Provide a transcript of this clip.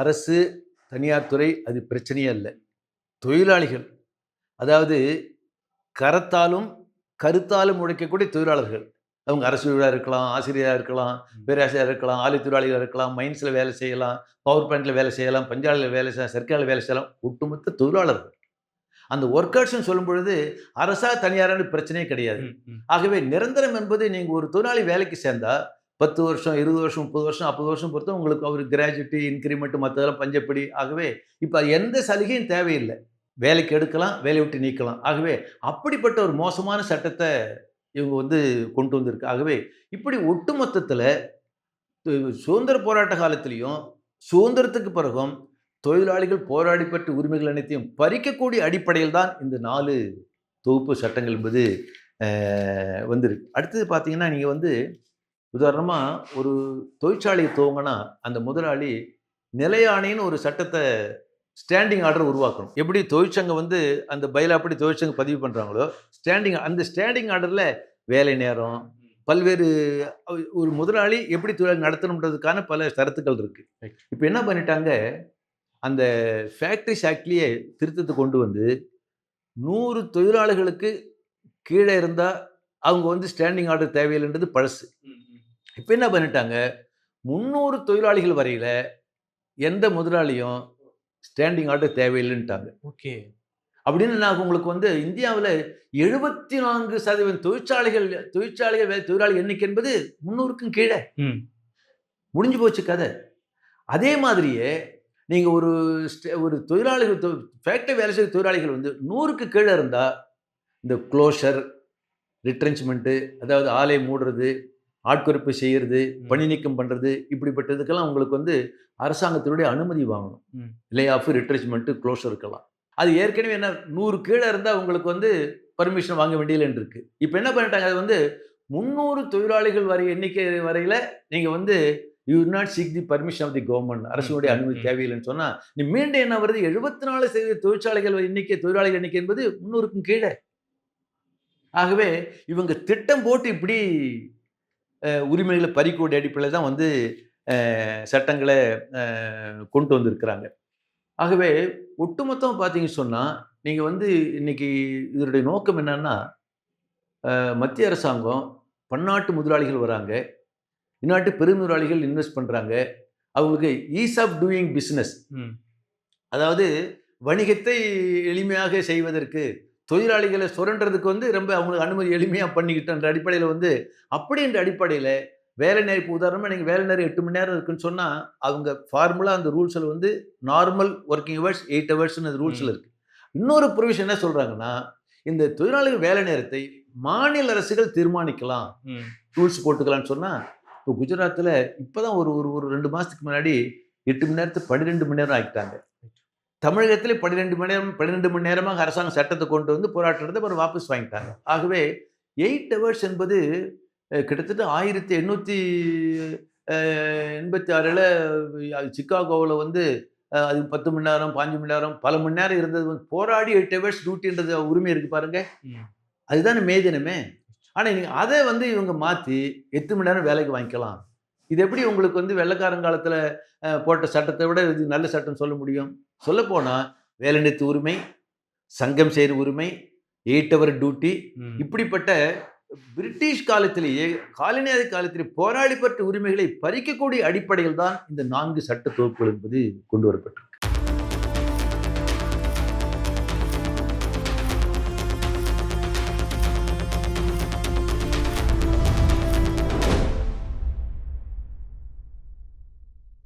அரசு தனியார் துறை அது பிரச்சனையே இல்லை தொழிலாளிகள் அதாவது கரத்தாலும் கருத்தாலும் உழைக்கக்கூடிய தொழிலாளர்கள். அவங்க அரசு ஊழியராக இருக்கலாம் ஆசிரியராக இருக்கலாம் பேராசிரியராக இருக்கலாம் ஆலை தொழிலாளிகள் இருக்கலாம் மைன்ஸில் வேலை செய்யலாம் பவர் பிளான்ட்டில் வேலை செய்யலாம் பஞ்சாலையில் வேலை செய்யலாம் சர்க்காரில் வேலை செய்யலாம் ஒட்டுமொத்த தொழிலாளர்கள். அந்த ஒர்க்கர்ஸ்னு சொல்லும் பொழுது அரசா தனியாரான பிரச்சனையே கிடையாது. ஆகவே நிரந்தரம் என்பது நீங்கள் ஒரு தொழிலாளி வேலைக்கு சேர்ந்தா பத்து வருஷம் இருபது வருஷம் முப்பது வருஷம் ஐம்பது வருஷம் பொறுத்து உங்களுக்கு அவர் கிராஜுவிட்டி இன்க்ரிமெண்ட் மற்றதெல்லாம் பஞ்சப்படி. ஆகவே இப்போ எந்த சலுகையும் தேவையில்லை. வேலைக்கு எடுக்கலாம் வேலையை விட்டு நீக்கலாம். ஆகவே அப்படிப்பட்ட ஒரு மோசமான சட்டத்தை இவங்க வந்து கொண்டு வந்திருக்கு. ஆகவே இப்படி ஒட்டுமொத்தத்தில் சுதந்திர போராட்ட காலத்திலையும் சுதந்திரத்துக்கு பிறகும் தொழிலாளிகள் போராடி பெற்ற உரிமைகள் அனைத்தையும் பறிக்கக்கூடிய அடிப்படையில் தான் இந்த நாலு தொகுப்பு சட்டங்கள் என்பது வந்திருக்கு. அடுத்தது பார்த்தீங்கன்னா நீங்கள் வந்து உதாரணமாக ஒரு தொழிற்சாலையை துவங்கினா அந்த முதலாளி நிலையாணைன்னு ஒரு சட்டத்தை ஸ்டாண்டிங் ஆர்டர் உருவாக்கணும். எப்படி தொழிற்சங்கம் வந்து அந்த பயிலாப்படி தொழிற்சங்கம் பதிவு பண்ணுறாங்களோ ஸ்டாண்டிங் அந்த ஸ்டாண்டிங் ஆர்டரில் வேலை நேரம் பல்வேறு ஒரு முதலாளி எப்படி தொழில் நடத்தணுன்றதுக்கான பல ஷரத்துக்கள் இருக்கு. Right. இப்போ என்ன பண்ணிட்டாங்க அந்த ஃபேக்ட்ரிஸ் ஆக்ட்லேயே திருத்தத்தை கொண்டு வந்து நூறு தொழிலாளர்களுக்கு கீழே இருந்தால் அவங்க வந்து ஸ்டாண்டிங் ஆர்டர் தேவையில்லைன்றது பழசு. இப்போ என்ன பண்ணிட்டாங்க? முந்நூறு தொழிலாளிகள் வரையில எந்த முதலாளியும் ஸ்டாண்டிங் ஆர்டர் தேவையில்லைன்ட்டாங்க. ஓகே. அப்படின்னு நான் உங்களுக்கு வந்து இந்தியாவில் எழுபத்தி நான்கு சதவீதம் தொழிற்சாலைகள் தொழிற்சாலைகள் தொழிலாளி எண்ணிக்கை என்பது முந்நூறுக்கும் கீழே. ம். முடிஞ்சு போச்சு கதை. அதே மாதிரியே நீங்கள் ஒரு ஒரு தொழிலாளிகள் ஃபேக்டரி வேலை செய்கிற தொழிலாளிகள் வந்து நூறுக்கு கீழே இருந்தால் இந்த க்ளோஷர் ரிட்ரென்ச்மெண்ட்டு அதாவது ஆலை மூடுறது ஆட்குறைப்பு செய்கிறது பணி நீக்கம் பண்ணுறது இப்படிப்பட்டதுக்கெல்லாம் உங்களுக்கு வந்து அரசாங்கத்தினுடைய அனுமதி வாங்கணும். லே ஆஃப் ரிட்ரென்ச்மெண்ட்டு க்ளோஷருக்கெல்லாம் அது ஏற்கனவே என்ன நூறு கீழே இருந்தால் உங்களுக்கு வந்து பர்மிஷன் வாங்க வேண்டியதில்லைன்னு இருக்கு. இப்போ என்ன பண்ணிட்டாங்க அது வந்து முந்நூறு தொழிலாளிகள் வரை எண்ணிக்கை வரையில் நீங்கள் வந்து you not seek the permission of the government அரசுடைய அனுமதி. தேவையில்லைன்னு சொன்னால் நீ மீண்டும் என்ன வருது? எழுபத்தி நாலு சதவீத தொழிற்சாலைகள் எண்ணிக்கை தொழிலாளிகள் எண்ணிக்கை என்பது முந்நூறுக்கும் கீழே. ஆகவே இவங்க திட்டம் போட்டு இப்படி உரிமைகளை பறிக்கூடிய அடிப்படையில் தான் வந்து சட்டங்களை கொண்டு வந்திருக்கிறாங்க. ஆகவே ஒட்டுமொத்தம் பார்த்தீங்கன்னு சொன்னால் நீங்கள் வந்து இன்னைக்கு இதனுடைய நோக்கம் என்னன்னா மத்திய அரசாங்கம் பன்னாட்டு முதலாளிகள் வராங்க. இந்நாட்டு பெருமுதலாளிகள் இன்வெஸ்ட் பண்ணுறாங்க அவங்களுக்கு ஈஸ் ஆஃப் டூயிங் பிஸ்னஸ் ம். அதாவது வணிகத்தை எளிமையாக செய்வதற்கு தொழிலாளிகளை சுரண்டுறதுக்கு வந்து ரொம்ப அவங்களுக்கு அனுமதி எளிமையாக பண்ணிக்கிட்டன்ற அடிப்படையில் வந்து அப்படின்ற அடிப்படையில் வேலை நேரம் இப்போ உதாரணமாக நீங்கள் வேலை நேரம் எட்டு மணி நேரம் இருக்குன்னு சொன்னால் அவங்க ஃபார்முலா அந்த ரூல்ஸில் வந்து நார்மல் ஒர்க்கிங் ஹவர்ஸ் எயிட் ஹவர்ஸ்னு அந்த ரூல்ஸில். இருக்குது இன்னொரு ப்ரொவிஷன் என்ன சொல்கிறாங்கன்னா இந்த தொழிலாளிகள் வேலை நேரத்தை மாநில அரசுகள் தீர்மானிக்கலாம். ரூல்ஸ் போட்டுக்கலாம்னு சொன்னால் இப்போ குஜராத்தில் இப்போ தான் ஒரு ஒரு ஒரு ரெண்டு மாதத்துக்கு முன்னாடி எட்டு மணி நேரத்தை பன்னிரெண்டு மணி நேரம் ஆக்கிட்டாங்க தமிழகத்தில் பன்னிரெண்டு மணி நேரம் பன்னிரெண்டு மணி நேரமாக அரசாங்கம் சட்டத்தை கொண்டு வந்து போராட்டத்தை அப்புறம் வாபஸ் வாங்கிட்டாங்க. ஆகவே எயிட் ஹவர்ஸ் என்பது கிட்டத்தட்ட ஆயிரத்தி எண்ணூற்றி எண்பத்தி ஆறில் சிக்காகோவில் வந்து அது பத்து மணி நேரம் பாஞ்சு மணி நேரம் பல மணி நேரம் இருந்தது. வந்து போராடி எயிட் ஹவர்ஸ் டியூட்டின்றது உரிமை இருக்கு பாருங்க. ம். அதுதானே மே தினமே. ஆனால் நீங்கள் அதை வந்து இவங்க மாற்றி எட்டு மணி நேரம் வேலைக்கு வாங்கிக்கலாம். இது எப்படி உங்களுக்கு வந்து வெள்ளைக்காரங்காலத்தில் போட்ட சட்டத்தை விட இது நல்ல சட்டம் சொல்ல முடியும்? சொல்லப்போனால் வேலை நிறுத்த உரிமை சங்கம் செய்கிற உரிமை எயிட் ஹவர் டியூட்டி. இப்படிப்பட்ட பிரிட்டிஷ் காலத்திலேயே காலனியாதி காலத்திலே போராடி பெற்ற உரிமைகளை பறிக்கக்கூடிய அடிப்படையில் தான் இந்த நான்கு சட்ட தொகுப்புகள் என்பது கொண்டு வரப்பட்டது